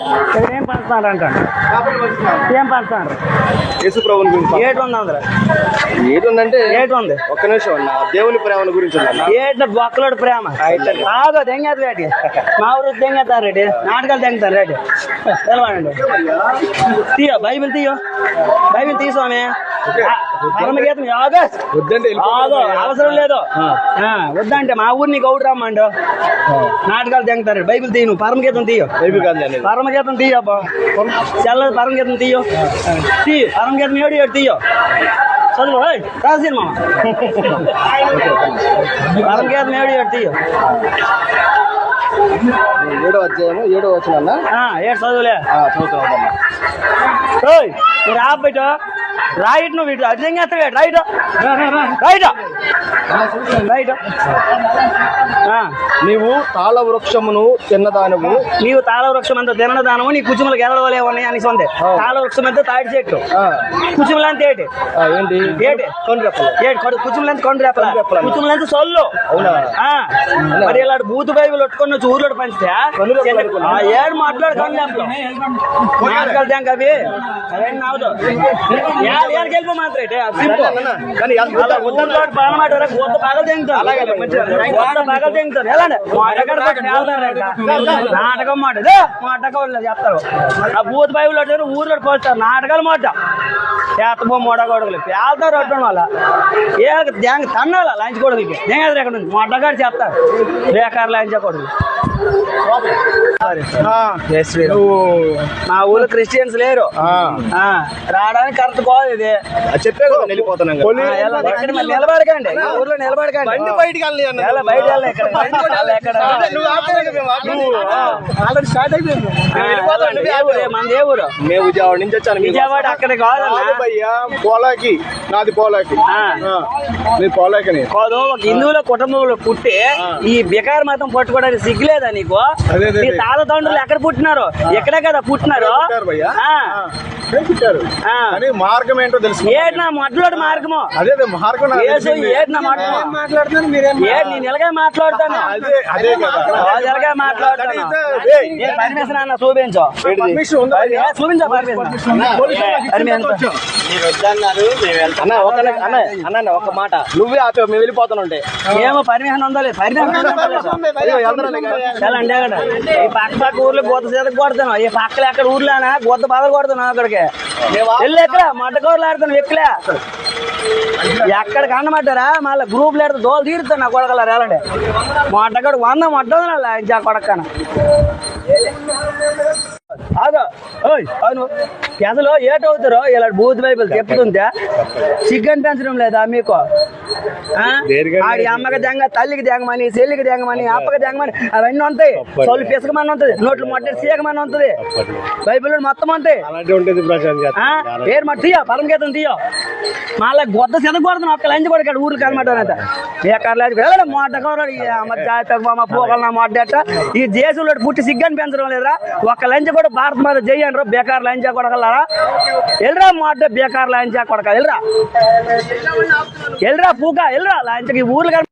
ఇక్కడ ఏం పంచుతున్నారు అంటాడు ఏం పంచుతున్నారు యేసు ప్రభుని గురించి ఏటు ఉంది ఉందంటే ఏటు ఉంది ఒక్క నిమిషం అన్న దేవుని ప్రేమల గురించి ఏట బొక్కలోడు ప్రేమ. కాదు దెంగేది రేటి? మా ఊరు దెంగేస్తారు రేటి? నాటకాలు దెంగతారు రేటి. తెలవాడండి తీయో బైబిల్ తీయో. బైబిల్ తీ స్వామి పరమగీతం యాగో వద్దంటే ఆగో అవసరం లేదు ఆ, వద్దంటే మా ఊరిని గౌడు రమ్మండు నాటకాలు దెంగతారు బైబిల్ తీయను పరమగీతం తీయో బైబిల్ కాదు అనేది పరమగీతం తీయబ్బా చల్లది పరమగీతం తీయో తీ పరమగీతం ఏడు ఏడు తీయో చదువు ఓయ్, రాసిన మామ పరమగీతం ఏడు ఏడు తీయో ఏడో అధ్యాయము ఏడో వచ్చిన అన్న ఆ, ఏడు చదువులే చదువుతాం ఓయ్ మీరు ఆపేట రైట్ నువ్వు ఇటు అర్థం చేస్తావు రైట్. రైట్ రైట్ నీవు తాళ వృక్షమును తిన్నదానవు నీవు తాళ వృక్షం అంతా తినదానము నీ కుచుములకు ఎదలవలేవని అని సొందే తాళ వృక్షం అంతా తాడి చెట్టు కుచుములంతా ఏంటి? ఏంటి? ఏంటి? కొన్ని రెప్పలు. ఏడు కొడు- కుచుములంత కొండ కొండ కుచుములంత సొల్లు. అవునా? మరి ఇలా బూతు బైబిల్ కొట్టుకొని వచ్చి ఊర్లో పంచితే రెప్పలు ఏడు మాట్లాడు కొండ తేంక అవి అవేం నాటకం మాట. నాటకం చెప్తారు. ఆ బూత్ బైబుల్ వచ్చారు ఊర్లో పోస్తారు నాటకాలు మాట. చేతబో మూడ కొడుకులు. పేల్తారు అట్టడం వల్ల ఏ తన్నాల? లంచ్ దేంగ ఎక్కడ ఉంది? మొట్టగాడు చెప్తారు బేకార్ లంచ్ కొడుకు నువ్వు మా ఊళ్ళో క్రిస్టియన్స్ లేరు. రావడానికి కరెక్ట్ కాదు ఇది. చెప్పే కదా వెళ్ళిపోతున్నాం కదా. ఆ, ఎలా? ఇక్కడ మరి నిలబడకండి. ఊర్లో నిలబడకండి. బండి బయటికి వెళ్ళి బయట. ఆల్రెడీ స్టార్ట్ అయిపోయింది. ఏ ఊరు? మన ఏ ఊరు మేము విజయవాడ నుంచి వచ్చాను విజయవాడ అక్కడ కాదు పోలాకి. నాది పోలాకి. పోలాకిని కాదు ఒక హిందువుల కుటుంబంలో పుట్టి ఈ బికార్ మతం పట్టుకోవడానికి సిగ్గులేదా నీకు? అదే, అదే, నీ అదే. తాత తండ్రులు ఎక్కడ పుట్టినారు? ఎక్కడే కదా పుట్టినారు? మార్గం ఏంటో తెలుసు ఏటి నా మొట్టలోటి మార్గము. అదే మార్గం నాకు ఏసు తెలిసింది. ఏటి నా మార్గము మాట్లాడుతున్నాను మీరేం ఏటి నేను ఎలాగే మాట్లాడతాను. అదే అదే కదా. రోజు ఎలాగే మాట్లాడతాను. ఏయ్, ఏ పర్మిషన్ అన్న చూపించు. పర్మిషన్ ఉందా భయ్యా? ఏ, చూపించు పర్మిషన్ అన్న ఒక అన్న అన్న అన్న, ఒక మాట. నువ్వే ఆపే మేము వెళ్తున్నాను ఇక. చాలా అండి అక్కడ ఈ పక్క పక్క ఊర్లో గోత చేతకు కొడతాను. ఈ పక్కల ఎక్కడ ఊర్లోనా? గోత బాధలు కొడతాను అక్కడికి. వెళ్ళి ఎక్కడ? మట్టకూరలు ఆడుతాను ఎక్కలే ఎక్కడికి అన్నమాటారా మళ్ళీ గ్రూప్లు ఆడితే దోలు తీరుతాను నా కొడకలారు వెళ్ళండి మొట్టకడు వంద మొట్ట ఇంకా కొడక్కన. ఆగా. ఓయ్ అవును. అసలు ఏటవుతారో ఇలా బూత్ బైబిల్ చెప్తుంటే చికెన్ పెంచడం లేదా మీకు? ఆడి అమ్మకి దెంగ తల్లికి దెంగమని చెల్లికి దెంగమని అప్పకి దెంగమని అవన్నీ ఉంటాయి. సోలు పిసకమని ఉంటుంది. నోట్లు మొట్టటి సీకమని ఉంటుంది. బైబిల్ మొత్తం ఉంటాయి? పేరు మట్టి తీయో పరమగీతం తీయో. మళ్ళీ గొద్ద చెదకూడదు ఒక్క లంచ్ కూడా ఇక్కడ ఊరికి అనమాట బేకార్ మాట కూడా మొట్టకూరడు అమ్మ పోగల ఈ దేశంలో పుట్టి సిగ్గని పెంచడం లేదురా. ఒక్క లంచ్ కూడా భారత మీద చెయ్యండి బేకార్ లంచ్ కొడగలరా ఎల్రా మొడ్డ బేకార్ లంచ్ కొడక ఎల్రా? ఎల్రా పూక వెళ్ళరా లంచ్కి ఊర్లు